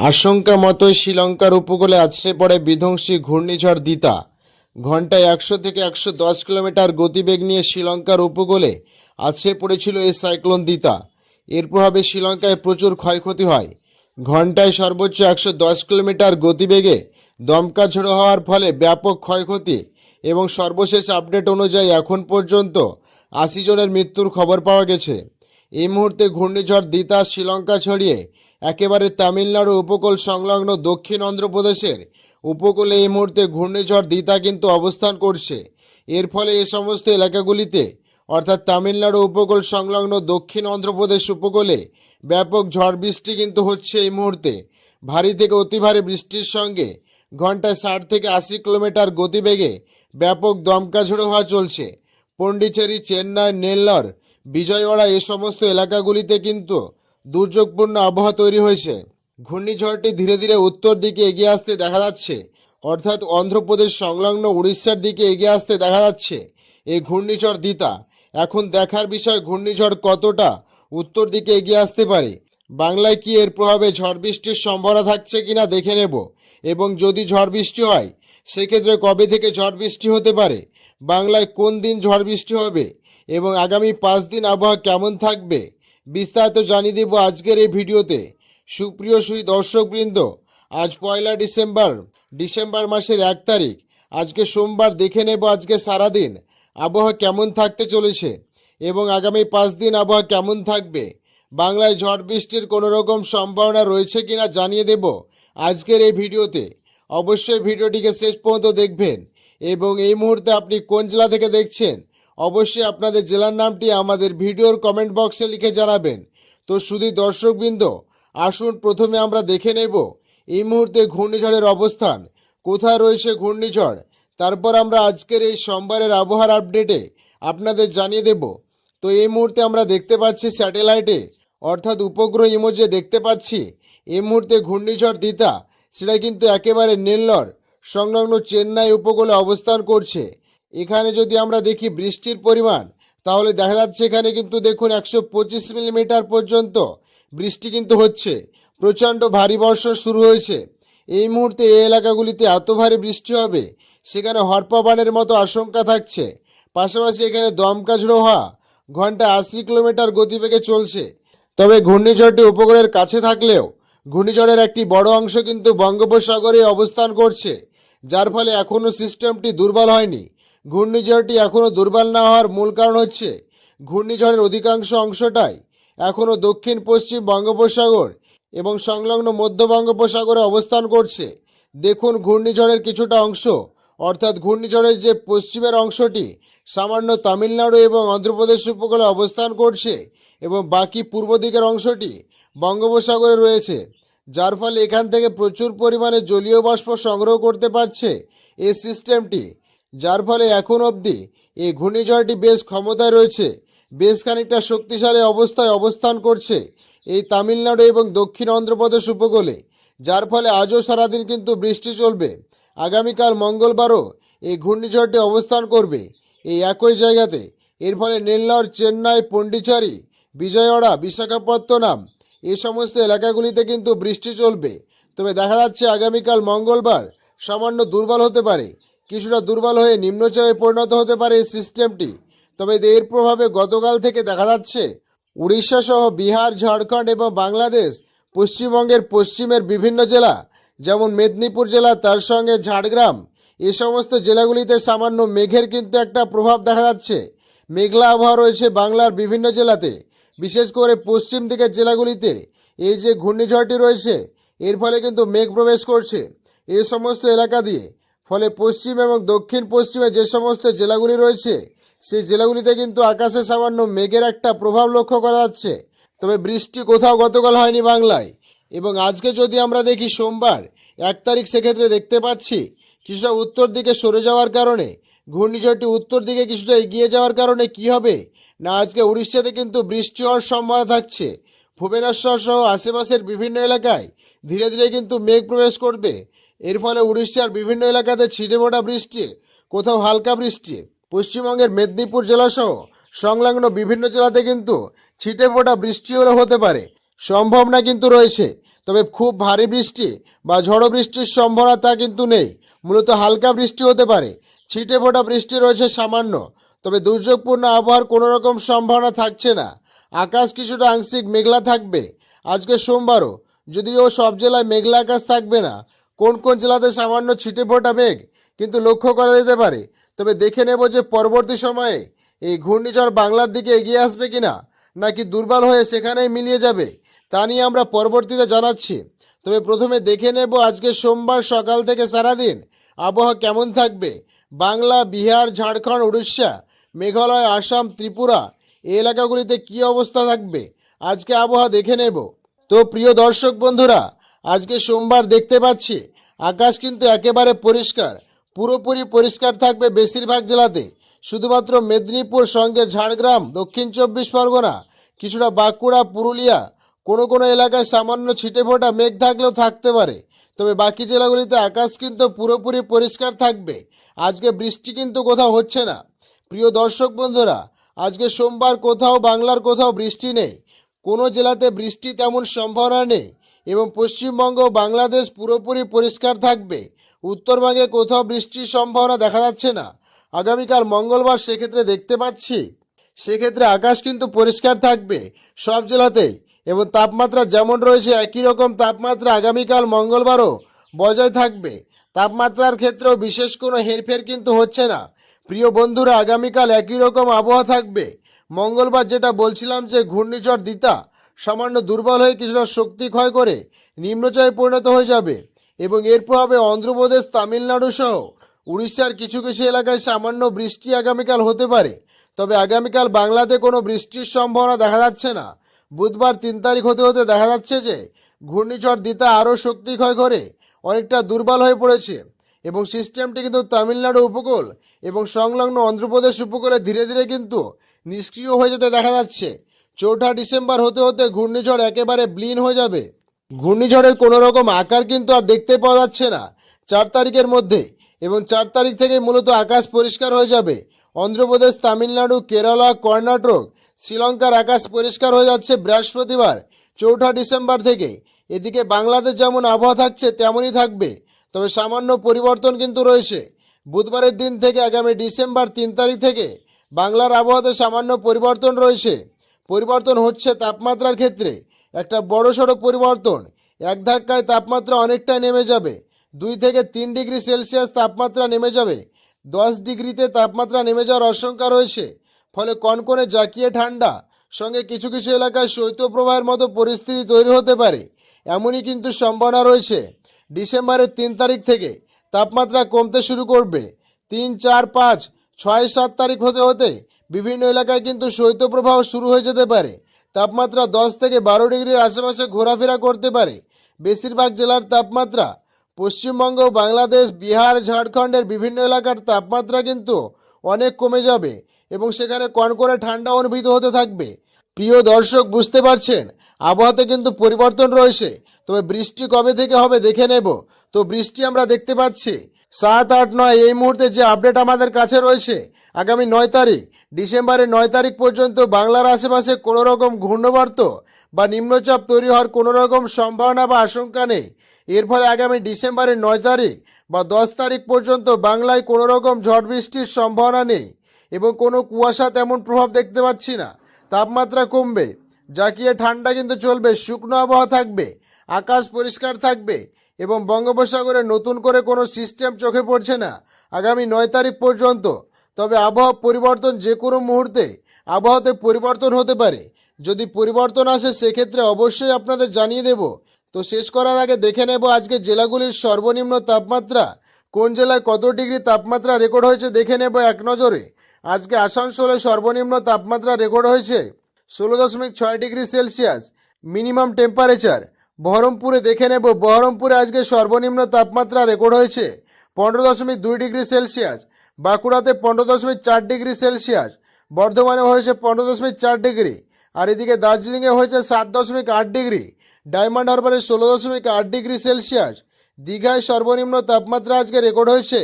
আশঙ্কা মতোই শ্রীলঙ্কার উপকূলে আছড়ে পড়ে বিধ্বংসী ঘূর্ণিঝড় দিতা। ঘন্টায় একশো থেকে একশো দশ কিলোমিটার গতিবেগ নিয়ে শ্রীলঙ্কার উপকূলে আছড়ে পড়েছিল এই সাইক্লোন দিতা। এর প্রভাবে শ্রীলঙ্কায় প্রচুর ক্ষয়ক্ষতি হয়। ঘন্টায় সর্বোচ্চ একশো দশ কিলোমিটার গতিবেগে দমকা ঝোড়ো হওয়ার ফলে ব্যাপক ক্ষয়ক্ষতি এবং সর্বশেষ আপডেট অনুযায়ী এখন পর্যন্ত আশি জনের মৃত্যুর খবর পাওয়া গেছে। এই মুহূর্তে ঘূর্ণিঝড় দিতা শ্রীলঙ্কা ছড়িয়ে একেবারে তামিলনাড়ু উপকূল সংলগ্ন দক্ষিণ অন্ধ্রপ্রদেশের উপকূলে এই মুহূর্তে ঘূর্ণিঝড় দিতা কিন্তু অবস্থান করছে। এর ফলে এ সমস্ত এলাকাগুলিতে, অর্থাৎ তামিলনাড়ু উপকূল সংলগ্ন দক্ষিণ অন্ধ্রপ্রদেশ উপকূলে ব্যাপক ঝড় বৃষ্টি কিন্তু হচ্ছে এই মুহূর্তে। ভারী থেকে অতি ভারী বৃষ্টির সঙ্গে ঘন্টায় ষাট থেকে আশি কিলোমিটার গতিবেগে ব্যাপক দমকা ঝোড়ো হওয়া চলছে। পণ্ডিচেরি চেন্নাই, নেল্লর, বিজয়ওয়াড়া এ সমস্ত এলাকাগুলিতে কিন্তু দুর্যোগপূর্ণ আবহাওয়া তৈরি হয়েছে। ঘূর্ণিঝড়টি ধীরে ধীরে উত্তর দিকে এগিয়ে আসতে দেখা যাচ্ছে। অর্থাৎ অন্ধ্রপ্রদেশ সংলগ্ন উড়িষ্যার দিকে এগিয়ে আসতে দেখা যাচ্ছে। এই ঘূর্ণিঝড় দিতা এখন দেখার বিষয় ঘূর্ণিঝড় কতটা উত্তর দিকে এগিয়ে আসতে পারে। বাংলায় কি এর প্রভাবে ঝড় বৃষ্টির সম্ভাবনা থাকছে কিনা দেখে নেব। এবং যদি ঝড় বৃষ্টি হয়, সেক্ষেত্রে কবে থেকে ঝড় বৃষ্টি হতে পারে? বাংলায় কোন দিন ঝড় বৃষ্টি হবে? এবং আগামী পাঁচ দিন আবহাওয়া কেমন থাকবে? বিস্তারিত জানিয়ে দেব আজকের এই ভিডিওতে। সুপ্রিয় সুই দর্শকবৃন্দ, আজ পয়লা ডিসেম্বর ডিসেম্বর মাসের এক তারিখ। আজকে সোমবার দেখে নেব আজকে সারাদিন আবহাওয়া কেমন থাকতে চলেছে এবং আগামী পাঁচ দিন আবহাওয়া কেমন থাকবে। বাংলায় ঝড় বৃষ্টির কোনো রকম সম্ভাবনা রয়েছে কিনা জানিয়ে দেব আজকের এই ভিডিওতে। অবশ্যই ভিডিওটিকে শেষ পর্যন্ত দেখবেন এবং এই মুহূর্তে আপনি কোন জেলা থেকে দেখছেন অবশ্যই আপনাদের জেলার নামটি আমাদের ভিডিওর কমেন্ট বক্সে লিখে জানাবেন। তো শুধু দর্শকবৃন্দ, আসুন প্রথমে আমরা দেখে নেব এই মুহূর্তে ঘূর্ণিঝড়ের অবস্থান। কোথায় রয়েছে ঘূর্ণিঝড়? তারপর আমরা আজকের এই সোমবারের আবহাওয়ার আপডেটে আপনাদের জানিয়ে দেব। তো এই মুহূর্তে আমরা দেখতে পাচ্ছি স্যাটেলাইটে, অর্থাৎ উপগ্রহ ইমোজে দেখতে পাচ্ছি এই মুহূর্তে ঘূর্ণিঝড় দিতা সেটা কিন্তু একেবারে নেল্লর, সংলগ্ন চেন্নাই উপকূলে অবস্থান করছে। এখানে যদি আমরা দেখি বৃষ্টির পরিমাণ, তাহলে দেখা যাচ্ছে এখানে কিন্তু দেখুন একশো পঁচিশ মিলিমিটার পর্যন্ত বৃষ্টি কিন্তু হচ্ছে। প্রচণ্ড ভারী বর্ষণ শুরু হয়েছে। এই মুহূর্তে এই এলাকাগুলিতে এত ভারী বৃষ্টি হবে, সেখানে হরপাবানের মতো আশঙ্কা থাকছে। পাশাপাশি এখানে দমকা ঝোড়ো হওয়া আশি কিলোমিটার গতিবেগে চলছে। তবে ঘূর্ণিঝড়টি উপকূলের কাছে থাকলেও ঘূর্ণিঝড়ের একটি বড় অংশ কিন্তু বঙ্গোপসাগরে অবস্থান করছে, যার ফলে এখনও সিস্টেমটি দুর্বল হয়নি। ঘূর্ণিঝড়টি এখনও দুর্বল না হওয়ার মূল কারণ হচ্ছে, ঘূর্ণিঝড়ের অধিকাংশ অংশটাই এখনও দক্ষিণ পশ্চিম বঙ্গোপসাগর এবং সংলগ্ন মধ্য বঙ্গোপসাগরে অবস্থান করছে। দেখুন ঘূর্ণিঝড়ের কিছুটা অংশ, অর্থাৎ ঘূর্ণিঝড়ের যে পশ্চিমের অংশটি, সামান্য তামিলনাড়ু এবং অন্ধ্রপ্রদেশ উপকূলে অবস্থান করছে এবং বাকি পূর্ব দিকের অংশটি বঙ্গোপসাগরে রয়েছে, যার ফলে এখান থেকে প্রচুর পরিমাণে জলীয় বাষ্প সংগ্রহ করতে পারছে এই সিস্টেমটি। যার ফলে এখন অবধি এই ঘূর্ণিঝড়টি বেশ ক্ষমতায় রয়েছে, বেশ খানিকটা শক্তিশালী অবস্থায় অবস্থান করছে এই তামিলনাড়ু এবং দক্ষিণ অন্ধ্রপ্রদেশ উপকূলে, যার ফলে আজও সারাদিন কিন্তু বৃষ্টি চলবে। আগামীকাল মঙ্গলবারও এই ঘূর্ণিঝড়টি অবস্থান করবে এই একই জায়গাতে। এর ফলে নেল্লর, চেন্নাই, পন্ডিচারি, বিজয়ওয়াড়া, বিশাখাপত্তনম এই সমস্ত এলাকাগুলিতে কিন্তু বৃষ্টি চলবে। তবে দেখা যাচ্ছে আগামীকাল মঙ্গলবার সামান্য দুর্বল হতে পারে কিছুটা দুর্বল হয়ে নিম্নচাপে পরিণত হতে পারে এই সিস্টেমটি। তবে এর প্রভাবে গতকাল থেকে দেখা যাচ্ছে উড়িষ্যা সহ বিহার, ঝাড়খণ্ড এবং বাংলাদেশ পশ্চিমবঙ্গের পশ্চিমের বিভিন্ন জেলা, যেমন মেদিনীপুর জেলা, তার সঙ্গে ঝাড়গ্রাম, এ সমস্ত জেলাগুলিতে সামান্য মেঘের কিন্তু একটা প্রভাব দেখা যাচ্ছে। মেঘলা আবহাওয়া রয়েছে বাংলার বিভিন্ন জেলাতে, বিশেষ করে পশ্চিম দিকের জেলাগুলিতে। এই যে ঘূর্ণিঝড়টি রয়েছে, এর ফলে কিন্তু মেঘ প্রবেশ করছে। এ সমস্ত এলাকা দিয়ে ফলে পশ্চিম এবং দক্ষিণ পশ্চিমে যে সমস্ত জেলাগুলি রয়েছে, সেই জেলাগুলিতে কিন্তু আকাশে সামান্য মেঘের একটা প্রভাব লক্ষ্য করা যাচ্ছে। তবে বৃষ্টি কোথাও গতকাল হয়নি বাংলায়। এবং আজকে যদি আমরা দেখি সোমবার, এক তারিখ সেক্ষেত্রে দেখতে পাচ্ছি কিছুটা উত্তর দিকে সরে যাওয়ার কারণে, ঘূর্ণিঝড়টি উত্তর দিকে কিছুটা এগিয়ে যাওয়ার কারণে কি হবে, না আজকে উড়িষ্যাতে কিন্তু বৃষ্টি হওয়ার সম্ভাবনা থাকছে। ভুবনেশ্বর সহ আশেপাশের বিভিন্ন এলাকায় ধীরে ধীরে কিন্তু মেঘ প্রবেশ করবে। এর ফলে উড়িষ্যার বিভিন্ন এলাকাতে ছিটে ফোটা বৃষ্টি, কোথাও হালকা বৃষ্টি। পশ্চিমবঙ্গের মেদিনীপুর জেলা সহ সংলগ্ন বিভিন্ন জেলাতে কিন্তু ছিটে ফোটা বৃষ্টি হলে হতে পারে। সম্ভাবনা কিন্তু রয়েছে, তবে খুব ভারী বৃষ্টি বা ঝড়ো বৃষ্টির সম্ভাবনা তা কিন্তু নেই। মূলত হালকা বৃষ্টি হতে পারে। ছিটে ফোটা বৃষ্টি রয়েছে সামান্য, তবে দুর্যোগপূর্ণ আবহাওয়ার কোনো রকম সম্ভাবনা থাকছে না। আকাশ কিছুটা আংশিক মেঘলা থাকবে। আজকে সোমবারও, যদিও সব জেলায় মেঘলা আকাশ থাকবে না কোন কোন জেলাতে সামান্য ছিটে ফোটা মেঘ কিন্তু লক্ষ্য করা যেতে পারে। তবে দেখে নেব যে পরবর্তী সময়ে এই ঘূর্ণিঝড় বাংলার দিকে এগিয়ে আসবে কিনা, নাকি দুর্বল হয়ে সেখানেই মিলিয়ে যাবে, তা নিয়ে আমরা পরবর্তীতে জানাচ্ছি। তবে প্রথমে দেখে নেব আজকে সোমবার সকাল থেকে সারাদিন আবহাওয়া কেমন থাকবে। বাংলা, বিহার, ঝাড়খণ্ড, উড়িষ্যা, মেঘালয়, আসাম, ত্রিপুরা, এই এলাকাগুলিতে কী অবস্থা থাকবে, আজকে আবহাওয়া দেখে নেব। তো প্রিয় দর্শক বন্ধুরা, আজকে সোমবার দেখতে পাচ্ছি আকাশ কিন্তু একেবারে পরিষ্কার। পুরোপুরি পরিষ্কার থাকবে বেশিরভাগ জেলাতে। শুধুমাত্র মেদিনীপুর সঙ্গে ঝাড়গ্রাম, দক্ষিণ চব্বিশ পরগনা, কিছুটা বাঁকুড়া, পুরুলিয়া, কোনো কোনো এলাকায় সামান্য ছিটে ফোটা মেঘ থাকলেও থাকতে পারে। তবে বাকি জেলাগুলিতে আকাশ কিন্তু পুরোপুরি পরিষ্কার থাকবে। আজকে বৃষ্টি কিন্তু কোথাও হচ্ছে না। প্রিয় দর্শক বন্ধুরা, আজকে সোমবার কোথাও বাংলার কোথাও বৃষ্টি নেই। কোনো জেলাতে বৃষ্টি তেমন সম্ভাবনা নেই। এবং পশ্চিমবঙ্গ বাংলাদেশ পুরোপুরি পরিষ্কার থাকবে। উত্তরবঙ্গে কোথাও বৃষ্টির সম্ভাবনা দেখা যাচ্ছে না। আগামীকাল মঙ্গলবার সেক্ষেত্রে দেখতে পাচ্ছি। সেক্ষেত্রে আকাশ কিন্তু পরিষ্কার থাকবে সব জেলাতেই এবং তাপমাত্রা যেমন রয়েছে একই রকম তাপমাত্রা আগামীকাল মঙ্গলবারও বজায় থাকবে। তাপমাত্রার ক্ষেত্রেও বিশেষ কোনো হেরফের কিন্তু হচ্ছে না। প্রিয় বন্ধুরা, আগামীকাল একই রকম আবহাওয়া থাকবে। মঙ্গলবার যেটা বলছিলাম যে ঘূর্ণিঝড় দিতা সামান্য দুর্বল হয়ে কিছুটা শক্তি ক্ষয় করে নিম্নচাপে পরিণত হয়ে যাবে এবং এর প্রভাবে অন্ধ্রপ্রদেশ, তামিলনাড়ু সহ উড়িষ্যার কিছু কিছু এলাকায় সামান্য বৃষ্টি আগামীকাল হতে পারে। তবে আগামীকাল বাংলাতে কোনো বৃষ্টির সম্ভাবনা দেখা যাচ্ছে না। বুধবার তিন তারিখ হতে হতে দেখা যাচ্ছে যে ঘূর্ণিঝড় দিতা আরও শক্তি ক্ষয় করে, অনেকটা দুর্বল হয়ে পড়েছে এবং সিস্টেমটি কিন্তু তামিলনাড়ু উপকূল এবং সংলগ্ন অন্ধ্রপ্রদেশ উপকূলে ধীরে ধীরে কিন্তু নিষ্ক্রিয় হয়ে যেতে দেখা যাচ্ছে। চৌঠা ডিসেম্বর হতে হতে ঘূর্ণিঝড় একেবারে ব্লিন হয়ে যাবে। ঘূর্ণিঝড়ের কোনো রকম আকার কিন্তু আর দেখতে পাওয়া যাচ্ছে না। চার তারিখের মধ্যে এবং চার তারিখ থেকে মূলত আকাশ পরিষ্কার হয়ে যাবে। অন্ধ্রপ্রদেশ, তামিলনাড়ু, কেরালা, কর্ণাটক, শ্রীলঙ্কার আকাশ পরিষ্কার হয়ে যাচ্ছে বৃহস্পতিবার, চৌঠা ডিসেম্বর থেকে। এদিকে বাংলাদেশ যেমন আবহাওয়া থাকছে, তেমনই থাকবে। তবে সামান্য পরিবর্তন কিন্তু রয়েছে। বুধবারের দিন থেকে আগামী ডিসেম্বর তিন তারিখ থেকে বাংলার আবহাওয়াতে সামান্য পরিবর্তন রয়েছে। পরিবর্তন হচ্ছে তাপমাত্রার ক্ষেত্রে। একটা বড় সড়ো পরিবর্তন। এক ধাক্কায় তাপমাত্রা অনেকটাই নেমে যাবে। দুই থেকে তিন ডিগ্রি সেলসিয়াস তাপমাত্রা নেমে যাবে। দশ ডিগ্রিতে তাপমাত্রা নেমে যাওয়ার আশঙ্কা রয়েছে। ফলে কনকনে জাকিয়ে ঠান্ডা। সঙ্গে কিছু কিছু এলাকায় শৈত্যপ্রবাহের মতো পরিস্থিতি তৈরি হতে পারে। এমনই কিন্তু সম্ভাবনা রয়েছে। ডিসেম্বরের তিন তারিখ থেকে তাপমাত্রা কমতে শুরু করবে। তিন, চার, পাঁচ, ছয়, সাত তারিখ হতে হতে বিভিন্ন এলাকায় কিন্তু শৈত্যপ্রবাহ শুরু হয়ে যেতে পারে। তাপমাত্রা দশ থেকে বারো ডিগ্রির আশেপাশে ঘোরাফেরা করতে পারে। বেশিরভাগ জেলার তাপমাত্রা পশ্চিমবঙ্গ, বাংলাদেশ, বিহার, ঝাড়খণ্ডের বিভিন্ন এলাকার তাপমাত্রা কিন্তু অনেক কমে যাবে এবং সেখানে কনকনে ঠান্ডা অনুভূত হতে থাকবে। প্রিয় দর্শক, বুঝতে পারছেন? আবহাওয়াতে কিন্তু পরিবর্তন রয়েছে। তবে বৃষ্টি কবে থেকে হবে দেখে নেব। তো বৃষ্টি আমরা দেখতে পাচ্ছি সাত আট নয়, এই মুহূর্তে যে আপডেট আমাদের কাছে রয়েছে, আগামী নয় তারিখ, ডিসেম্বরের নয় তারিখ পর্যন্ত বাংলার আশেপাশে কোনো রকম ঘূর্ণবর্ত বা নিম্নচাপ তৈরি হওয়ার কোনো রকম সম্ভাবনা বা আশঙ্কা নেই। এর ফলে আগামী ডিসেম্বরের নয় তারিখ বা দশ তারিখ পর্যন্ত বাংলায় কোনো রকম ঝড় বৃষ্টির সম্ভাবনা নেই এবং কোনো কুয়াশা তেমন প্রভাব দেখতে পাচ্ছি না। তাপমাত্রা কমবে, যা জাকিয়ে ঠান্ডা কিন্তু চলবে, শুকনো আবহাওয়া থাকবে, আকাশ পরিষ্কার থাকবে এবং বঙ্গোপসাগরে নতুন করে কোনো সিস্টেম চোখে পড়ছে না আগামী নয় তারিখ পর্যন্ত। তবে আবহাওয়া পরিবর্তন যে কোনো মুহূর্তে আবহাওয়াতে পরিবর্তন হতে পারে। যদি পরিবর্তন আসে, সেক্ষেত্রে অবশ্যই আপনাদের জানিয়ে দেব। তো শেষ করার আগে দেখে নেব আজকে জেলাগুলির সর্বনিম্ন তাপমাত্রা। কোন জেলায় কত ডিগ্রি তাপমাত্রা রেকর্ড হয়েছে দেখে নেব এক নজরে। আজকে আসানসোলে সর্বনিম্ন তাপমাত্রা রেকর্ড হয়েছে ষোলো দশমিক ছয় ডিগ্রি সেলসিয়াস, মিনিমাম টেম্পারেচার বহরমপুরে দেখে নেব, বহরমপুরে আজকে সর্বনিম্ন তাপমাত্রা রেকর্ড হয়েছে পনেরো দশমিক দুই ডিগ্রি সেলসিয়াস, বাঁকুড়াতে পনেরো দশমিক চার ডিগ্রি সেলসিয়াস বর্ধমানে হয়েছে পনেরো দশমিক চার ডিগ্রি, আর এদিকে দার্জিলিংয়ে হয়েছে সাত দশমিক আট ডিগ্রি, ডায়মন্ড হারবারে ষোলো দশমিক আট ডিগ্রি সেলসিয়াস, দীঘায় সর্বনিম্ন তাপমাত্রা আজকে রেকর্ড হয়েছে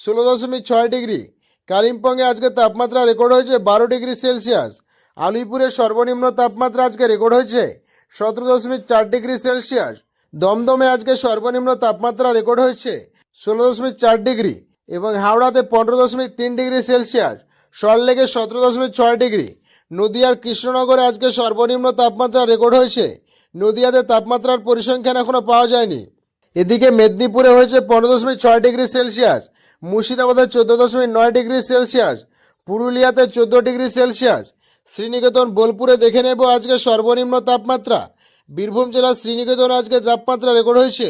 ষোলো দশমিক ছয় ডিগ্রি, কালিম্পংয়ে আজকে তাপমাত্রা রেকর্ড হয়েছে বারো ডিগ্রি সেলসিয়াস, আলিপুরে সর্বনিম্ন তাপমাত্রা আজকে রেকর্ড হয়েছে সতেরো দশমিক চার ডিগ্রি সেলসিয়াস। দমদমে আজকে সর্বনিম্ন তাপমাত্রা রেকর্ড হয়েছে ষোলো দশমিক চার ডিগ্রি এবং হাওড়াতে পনেরো দশমিক তিন ডিগ্রি সেলসিয়াস, সল্টলেকে সতেরো দশমিক ছয় ডিগ্রি। নদিয়ার কৃষ্ণনগরে আজকে সর্বনিম্ন তাপমাত্রা রেকর্ড হয়েছে। নদিয়াতে তাপমাত্রার পরিসংখ্যান এখনও পাওয়া যায়নি। এদিকে মেদিনীপুরে হয়েছে পনেরো দশমিক ছয় ডিগ্রি সেলসিয়াস, মুর্শিদাবাদে চোদ্দ দশমিক নয় ডিগ্রি সেলসিয়াস, পুরুলিয়াতে চোদ্দ ডিগ্রি সেলসিয়াস শ্রীনিকেতন, বোলপুরে দেখে নেব আজকে সর্বনিম্ন তাপমাত্রা। বীরভূম জেলার শ্রীনিকেতন আজকে তাপমাত্রা রেকর্ড হয়েছে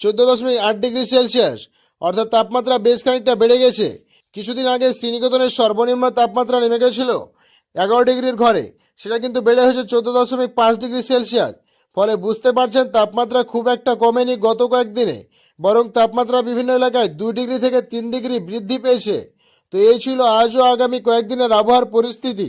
চোদ্দ দশমিক আট ডিগ্রি সেলসিয়াস। অর্থাৎ তাপমাত্রা বেশ খানিকটা বেড়ে গেছে। কিছুদিন আগে শ্রীনিকেতনের সর্বনিম্ন তাপমাত্রা নেমে গেছিল এগারো ডিগ্রির ঘরে। সেটা কিন্তু বেড়ে হয়েছে চোদ্দ দশমিক পাঁচ ডিগ্রি সেলসিয়াস। ফলে বুঝতে পারছেন তাপমাত্রা খুব একটা কমেনি গত কয়েকদিনে। বরং তাপমাত্রা বিভিন্ন এলাকায় দুই ডিগ্রি থেকে তিন ডিগ্রি বৃদ্ধি পেয়েছে। তো এই ছিল আজও আগামী কয়েকদিনের আবহাওয়ার পরিস্থিতি।